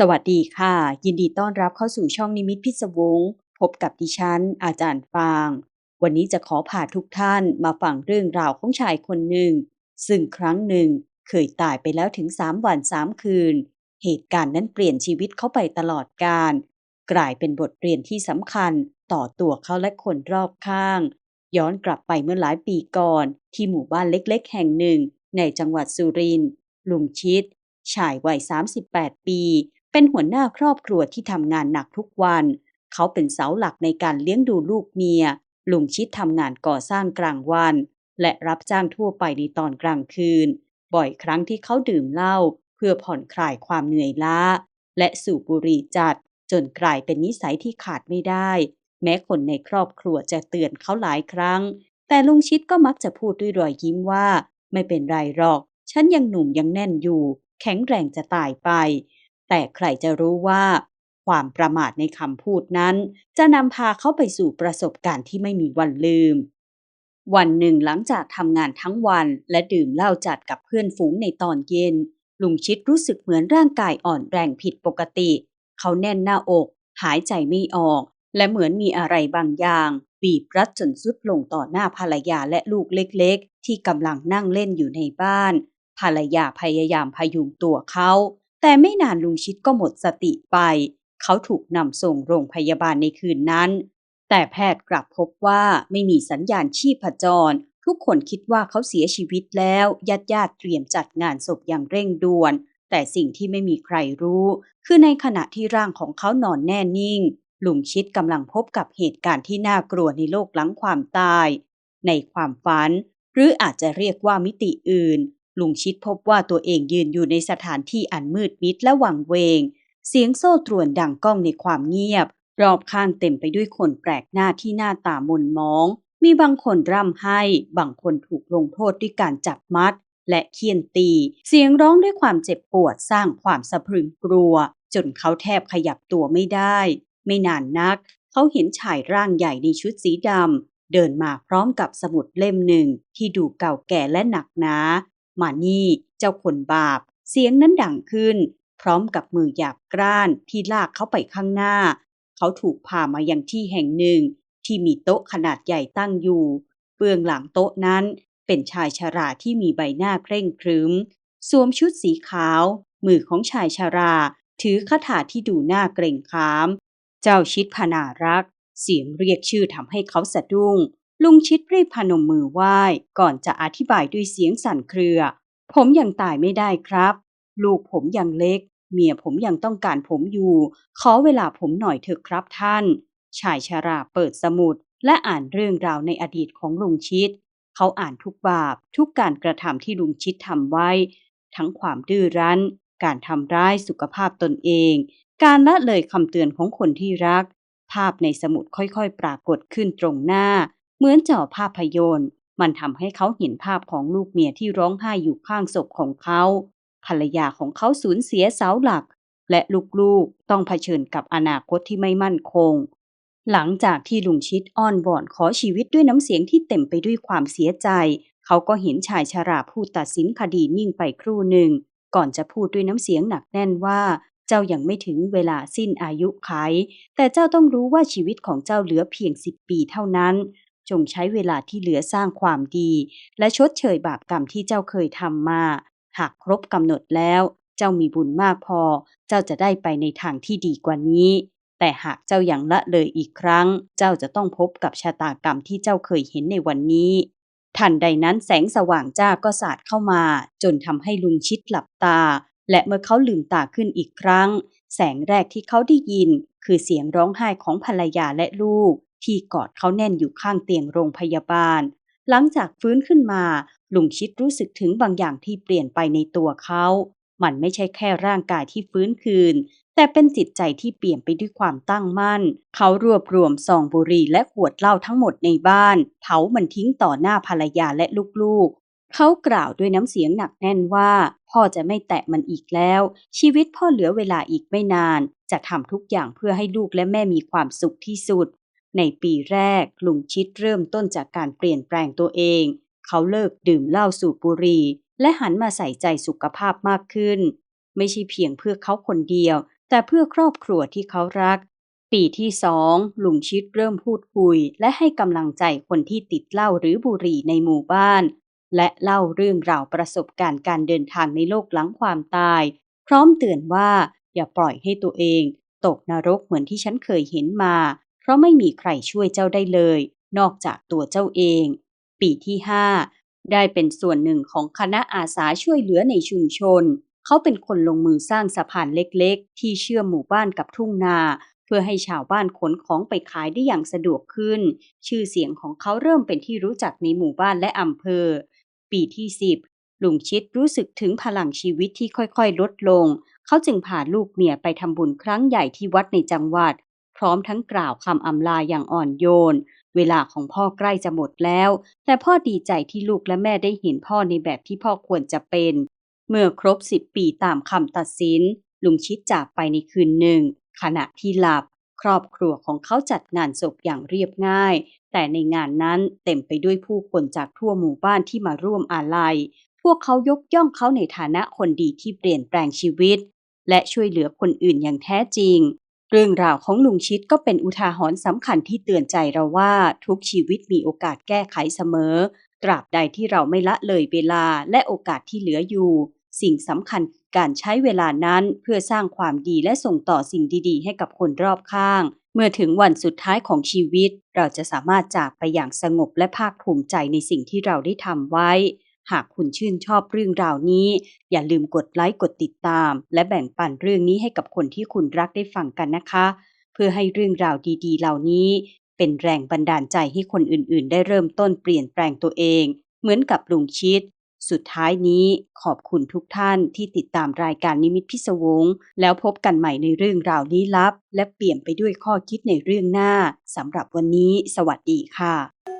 สวัสดีค่ะ ยินดีต้อนรับเข้าสู่ช่องนิมิตพิศวงพบกับดิฉัน อาจารย์ฟาง วันนี้จะขอพาทุกท่านมาฟังเรื่องราวของชายคนหนึ่ง ซึ่งครั้งหนึ่งเคยตายไปแล้วถึงสามวันสามคืน เหตุการณ์นั้นเปลี่ยนชีวิตเขาไปตลอดกาลกลายเป็นบทเรียนที่สำคัญต่อตัวเขาและคนรอบข้าง ย้อนกลับไปเมื่อหลายปีก่อน ที่หมู่บ้านเล็กๆ แห่งหนึ่ง ในจังหวัดสุรินทร์ลุงชิด ชายวัย 38 ปี เป็นหัวหน้าครอบครัวที่ทำงานหนักทุกวัน เขาเป็นเสาหลักในการเลี้ยงดูลูกเมีย ลุงชิดทำงานก่อสร้างกลางวัน และรับจ้างทั่วไปในตอนกลางคืน บ่อยครั้งที่เขาดื่มเหล้าเพื่อผ่อนคลายความเหนื่อยล้า และสูบบุหรี่จัด จนกลายเป็นนิสัยที่ขาดไม่ได้ แม้คนในครอบครัวจะเตือนเขาหลายครั้ง แต่ลุงชิดก็มักจะพูดด้วยรอยยิ้มว่า ไม่เป็นไรหรอก ฉันยังหนุ่มยังแน่นอยู่ แข็งแรงจะตายไป แต่ใครจะรู้ว่า ความประมาทในคำพูดนั้น จะนำพาเขาไปสู่ประสบการณ์ที่ไม่มีวันลืม วันหนึ่งหลังจากทำงานทั้งวันและดื่มเหล้าจัดกับเพื่อนฝูงในตอนเย็น ลุงชิดรู้สึกเหมือนร่างกายอ่อนแรงผิดปกติ เขาแน่นหน้าอก หายใจไม่ออก และเหมือนมีอะไรบางอย่างบีบรัดจนสุดลงต่อหน้าภรรยาและลูกเล็ก ๆ ที่กำลังนั่งเล่นอยู่ในบ้าน ภรรยาพยายามพยุงตัวเขา แต่ไม่นานลุงชิดก็หมดสติไป เขาถูกนำส่งโรงพยาบาลในคืนนั้น แต่แพทย์กลับพบว่าไม่มีสัญญาณชีพจร ทุกคนคิดว่าเขาเสียชีวิตแล้วญาติญาติๆเตรียมจัดงานศพอย่างเร่งด่วน แต่สิ่งที่ไม่มีใครรู้ คือในขณะที่ร่างของเขานอนแน่นิ่ง ลุงชิดกำลังพบกับเหตุการณ์ที่น่ากลัวในโลกหลังความตาย ในความฝัน หรืออาจจะเรียกว่ามิติอื่น ลุงชิดพบว่าตัวเองยืนอยู่ในสถานที่อันมืดมิดและหวังเวง เสียงโซ่ตรวนดังก้องในความเงียบ รอบข้างเต็มไปด้วยคนแปลกหน้าที่หน้าตามนมอง มีบางคนร่ำไห้ บางคนถูกลงโทษด้วยการจับมัด และเคี่ยนตี เสียงร้องด้วยความเจ็บปวดสร้างความสะพรึงกลัว จนเขาแทบขยับตัวไม่ได้ ไม่นานนัก เขาเห็นชายร่างใหญ่ในชุดสีดำเดินมาพร้อมกับสมุดเล่มหนึ่งที่ดูเก่าแก่และหนักหนา มานี่ เจ้าคนบาป เสียงนั้นดังขึ้น พร้อมกับมือหยาบกร้านที่ลากเขาไปข้างหน้า เขาถูกพามายังที่แห่งหนึ่ง ที่มีโต๊ะขนาดใหญ่ตั้งอยู่ เบื้องหลังโต๊ะนั้นเป็นชายชาราที่มีใบหน้าเคร่งครึม สวมชุดสีขาว มือของชายชารา ถือคาถาที่ดูหน่าเกรงขาม เจ้าชิดพนารักษ์เสียงเรียกชื่อทำให้เขาสะดุ้ง ลุงชิดรีบพนมมือไหว้ก่อนจะอธิบายด้วยเสียงสั่นเครือ ผมยังตายไม่ได้ครับ ลูกผมยังเล็ก เมียผมยังต้องการผมอยู่ ขอเวลาผมหน่อยเถอะครับท่าน ชายชาราเปิดสมุด และอ่านเรื่องราวในอดีตของลุงชิด เขาอ่านทุกบาป ทุกการกระทำที่ลุงชิดทำไว้ ทั้งความดื้อรั้น การทำร้ายสุขภาพตนเอง การละเลยคำเตือนของคนที่รัก ภาพในสมุดค่อยๆ ปรากฏขึ้นตรงหน้า เหมือนจอภาพยนตร์ มันทำให้เขาเห็นภาพของลูกเมียที่ร้องไห้อยู่ข้างศพของเขา ภรรยาของเขาสูญเสียเสาหลัก และลูกๆต้องเผชิญกับอนาคตที่ไม่มั่นคง หลังจากที่ลุงชิดอ้อนวอนขอชีวิตด้วยน้ำเสียงที่เต็มไปด้วยความเสียใจ เขาก็เห็นชายชาราผู้ตัดสินคดีนิ่งไปครู่หนึ่ง ก่อนจะพูดด้วยน้ำเสียงหนักแน่นว่าเจ้ายังไม่ถึงเวลาสิ้นอายุไข แต่เจ้าต้องรู้ว่าชีวิตของเจ้าเหลือเพียงสิบปีเท่านั้น จงใช้เวลาที่เหลือสร้างความดี และชดเชยบาปกรรมที่เจ้าเคยทำมา หากครบกำหนดแล้ว เจ้ามีบุญมากพอ เจ้าจะได้ไปในทางที่ดีกว่านี้ แต่หากเจ้ายังละเลยอีกครั้ง เจ้าจะต้องพบกับชะตากรรมที่เจ้าเคยเห็นในวันนี้ ทันใดนั้นแสงสว่างจ้าก็สาดเข้ามา จนทำให้ลุงชิดหลับตา และเมื่อเขาลืมตาขึ้นอีกครั้ง แสงแรกที่เขาได้ยิน คือเสียงร้องไห้ของภรรยาและลูก ที่กอดเขาแน่นอยู่ข้างเตียงโรงพยาบาล หลังจากฟื้นขึ้นมาลุงชิดรู้สึกถึงบางอย่างที่เปลี่ยนไปในตัวเขา มันไม่ใช่แค่ร่างกายที่ฟื้นคืน แต่เป็นจิตใจที่เปลี่ยนไปด้วยความตั้งมั่น เขารวบรวมซองบุหรี่และขวดเหล้าทั้งหมดในบ้าน เผามันทิ้งต่อหน้าภรรยาและลูกๆ เขากล่าวด้วยน้ำเสียงหนักแน่นว่า พ่อจะไม่แตะมันอีกแล้ว ชีวิตพ่อเหลือเวลาอีกไม่นาน จะทำทุกอย่างเพื่อให้ลูกและแม่มีความสุขที่สุด ในปีแรกลุงชิดเริ่มต้นจากการเปลี่ยนแปลงตัวเอง เขาเลิกดื่มเหล้าสูบบุหรี่และหันมาใส่ใจสุขภาพมากขึ้น ไม่ใช่เพียงเพื่อเขาคนเดียว แต่เพื่อครอบครัวที่เขารัก ปีที่สองลุงชิดเริ่มพูดคุย และให้กำลังใจคนที่ติดเหล้าหรือบุหรี่ในหมู่บ้าน และเล่าเรื่องราวประสบการณ์การเดินทางในโลกหลังความตาย พร้อมเตือนว่าอย่าปล่อยให้ตัวเอง ตกนรกเหมือนที่ฉันเคยเห็นมา ราะไม่มีใครช่วยเจ้าได้เลย นอกจากตัวเจ้าเอง ปีที่ห้าได้เป็นส่วนหนึ่งของคณะอาสาช่วยเหลือในชุมชน เขาเป็นคนลงมือสร้างสะพานเล็กๆ ที่เชื่อมหมู่บ้านกับทุ่งนา เพื่อให้ชาวบ้านขนของไปขายได้อย่างสะดวกขึ้น ชื่อเสียงของเขาเริ่มเป็นที่รู้จักในหมู่บ้านและอำเภอ ปีที่สิบลุงชิดรู้สึกถึงพลังชีวิตที่ค่อยๆ ลดลง เขาจึงพาลูกเมียไปทำบุญครั้งใหญ่ที่วัดในจังหวัด พร้อมทั้งกล่าวคำอำลาอย่างอ่อนโยน เวลาของพ่อใกล้จะหมดแล้ว แต่พ่อดีใจที่ลูกและแม่ได้เห็นพ่อในแบบที่พ่อควรจะเป็น เมื่อครบสิบปีตามคำตัดสิน ลุงชิดจากไปในคืนหนึ่ง ขณะที่หลับ ครอบครัวของเขาจัดงานศพอย่างเรียบง่าย แต่ในงานนั้นเต็มไปด้วยผู้คนจากทั่วหมู่บ้านที่มาร่วมอาลัย พวกเขายกย่องเขาในฐานะคนดีที่เปลี่ยนแปลงชีวิต และช่วยเหลือคนอื่นอย่างแท้จริง เรื่องราวของลุงชิดก็เป็นอุทาหรณ์สำคัญที่เตือนใจเราว่าทุกชีวิตมีโอกาสแก้ไขเสมอ ตราบใดที่เราไม่ละเลยเวลาและโอกาสที่เหลืออยู่ สิ่งสำคัญการใช้เวลานั้นเพื่อสร้างความดีและส่งต่อสิ่งดี ๆ ให้กับคนรอบข้าง เมื่อถึงวันสุดท้ายของชีวิต เราจะสามารถจากไปอย่างสงบและภาคภูมิใจในสิ่งที่เราได้ทำไว้ หากคุณชื่นชอบเรื่องราวนี้ อย่าลืมกดไลค์กดติดตาม และแบ่งปันเรื่องนี้ให้กับคนที่คุณรักได้ฟังกันนะคะ เพื่อให้เรื่องราวดี ๆ เหล่านี้ เป็นแรงบันดาลใจให้คนอื่น ๆ ได้เริ่มต้นเปลี่ยนแปลงตัวเอง เหมือนกับลุงชิด สุดท้ายนี้ขอบคุณทุกท่านที่ติดตามรายการนิมิตพิศวง แล้วพบกันใหม่ในเรื่องราวลี้ลับ และเปลี่ยนไปด้วยข้อคิดในเรื่องหน้าสำหรับวันนี้ สวัสดีค่ะ